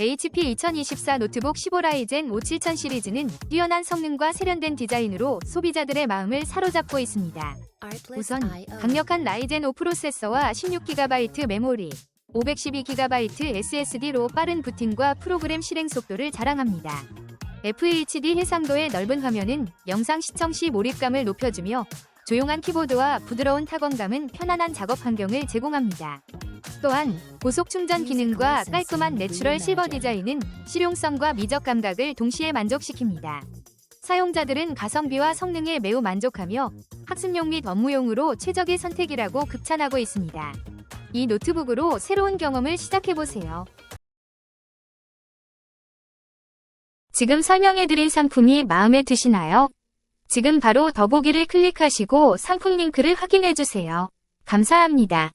HP 2024 노트북 15 라이젠 57000 시리즈는 뛰어난 성능과 세련된 디자인으로 소비자들의 마음을 사로잡고 있습니다. 우선 강력한 라이젠 5 프로세서와 16GB 메모리, 512GB SSD로 빠른 부팅과 프로그램 실행 속도를 자랑합니다. FHD 해상도의 넓은 화면은 영상 시청 시 몰입감을 높여주며 조용한 키보드와 부드러운 타건감은 편안한 작업 환경을 제공합니다. 또한 고속 충전 기능과 깔끔한 내추럴 실버 디자인은 실용성과 미적 감각을 동시에 만족시킵니다. 사용자들은 가성비와 성능에 매우 만족하며 학습용 및 업무용으로 최적의 선택이라고 극찬하고 있습니다. 이 노트북으로 새로운 경험을 시작해보세요. 지금 설명해드린 상품이 마음에 드시나요? 지금 바로 더보기를 클릭하시고 상품 링크를 확인해주세요. 감사합니다.